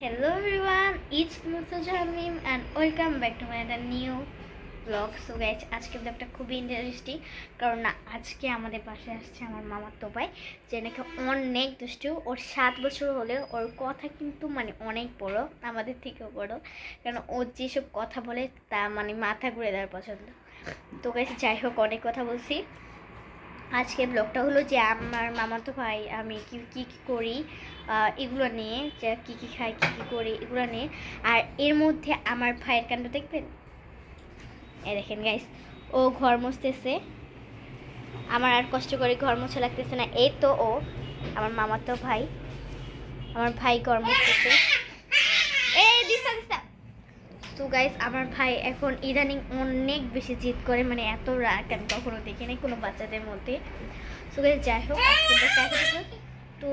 Everyone, it's Musa Jamim and welcome back to my other new vlog. So guys, আজকে ব্লগটা খুবই interesting কারণ আজকে আমাদের পাশে আসছে আমার মামার তোপাই যে নাকি অনেক দুষ্টু। ওর সাত বছর হলেও ওর কথা কিন্তু মানে অনেক বড় আমাদের থেকেও বড়। কারণ ওর যেসব কথা বলে তা মানে মাথা ঘুরে দেওয়ার পছন্দ। তো গাইস যাই হোক অনেক কথা বলছি। আজকে ব্লগটা হলো যে আমার মামাতো ভাই, আমি কি কি করি এগুলো নিয়ে, যে কী কী খাই, কী কী করি, এগুলো নিয়ে। আর এর মধ্যে আমার ভাইয়ের কাণ্ড দেখবেন? এ দেখেন গাইস ও ঘর মুছতেছে। আমার আর কষ্ট করে ঘর মোছা লাগতেছে না। এই তো ও, আমার মামাতো ভাই, আমার ভাই ঘর মুছতেছে। এই দিস্তা দিস্তা তো গাইস আমার ভাই এখন ইদানিং অনেক বেশি জিদ করে মানে এত রাগ আমি কখনো দেখিনি কোনো বাচ্চাদের মধ্যে। তো গাইস যাই হোক তো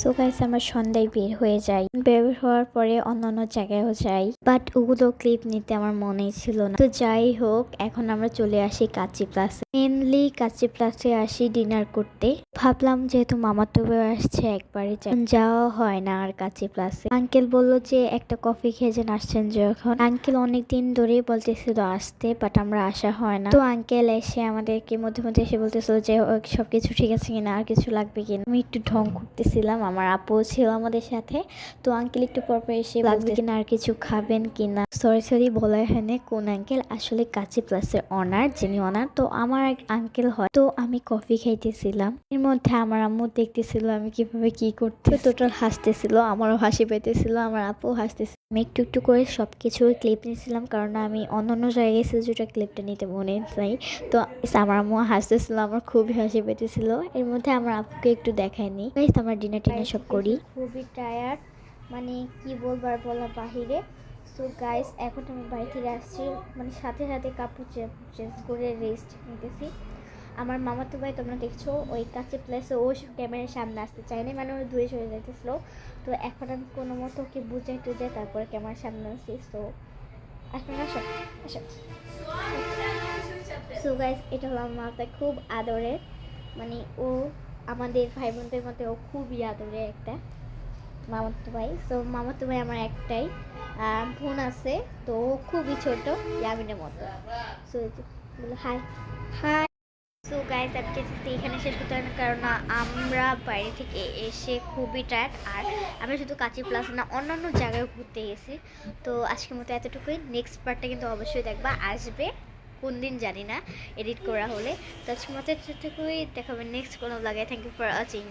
সো গাইস আমরা সন্ধ্যায় বের হয়ে যাই। বের হওয়ার পরে অন্য অন্য জায়গায়ও যাই। বাট ওগুলো ক্লিপ নিতে আমার মনেই ছিল না। তো যাই হোক, এখন আমরা চলে আসি কাচি প্লাসে মেনলি কাচি প্লাসে আসি ডিনার করতে। ভাবলাম যেহেতু মামার তো আসছে, একবারই যাই। যাওয়া হয় না আর কাচি প্লাসে আঙ্কেল বলল যে, একটা কফি খেয়ে যেন আসছেন যখন। আঙ্কেল অনেক দিন ধরেই বলতেছিল আসতে বাট আমরা আসা হয় না। তো আঙ্কেল এসে আমাদেরকে মধ্যে মধ্যে এসে বলতেছিল যে সবকিছু ঠিক আছে কিনা? আর কিছু লাগবে কিনা? আমি একটু ঢং করতেছিলাম আমার আপু ছিল আমাদের সাথে। তো আঙ্কেল একটু পর পর এসে লাগবে কিনা আর কিছু খাবেন কিনা। সরি সরি বলার হয় কোন আঙ্কেল আসলে কাছে প্লাসের অনার যিনি অনার তো আমার এক আঙ্কেল হয়। তো আমি কফি খাইতেছিলাম। এর মধ্যে আমার আম্মু দেখতেছিল আমি কীভাবে কি করতে টোটাল হাসতেছিল আমারও হাসি পেতেছিল আমার আপু হাসতেছিল। আমি একটু একটু করে সব কিছুর ক্লিপ নিয়েছিলাম কারণ আমি অন্য অন্য জায়গায় যেটা ক্লিপটা নিতে মনে নাই। তো আমার আম্মু হাসতেছিল আমার খুবই হাসি পেতেছিল। এর মধ্যে আমার আপুকে একটু দেখায়নি। আমরা ডিনার টিনার সব করি। খুবই টায়ার্ড মানে কি বলবার বলা বাহিরে। সো গাইস এখন আমি বাড়ি থেকে আসছি মানে সাথে সাথে কাপড় চেঞ্জ করে রেস্ট নিতেছি। আমার মামাতো ভাই তোমরা দেখছ, ওই কাছে প্লেসে ও ক্যামেরার সামনে আসতে চায় না মানে ও দূরে সরে যাইতেছিল তো এখন আমি কোনো মতো ওকে বুঝাই টুজাই তারপরে ক্যামেরার সামনে আসি সো এখন আসো আসো। সো গাইস এটা হলো আমার খুব আদরের মানে ও আমাদের ভাই বোনদের মধ্যে ও খুবই আদরের একটা মামাতো ভাই। সো মামাতো ভাই আমার একটাই বোন আছে, তো খুবই ছোট, ইয়ামিনের মতো। So hi hi so guys আজকে এখানে শেষ করতে না কারণ আমরা বাইরে থেকে এসে খুবই টায়ার্ড আর আমরা শুধু কাঁচি প্লাস না, অন্যান্য জায়গায় ঘুরতে গেছি। তো, আজকের মতো এতটুকুই। নেক্সট পার্টটা কিন্তু অবশ্যই দেখবা, আসবে কোন দিন জানি না এডিট করা হলে। তো, আজকের মতো এতটুকুই। দেখাবে নেক্সট কোনো লাগে থ্যাংক ইউ ফর ওয়াচিং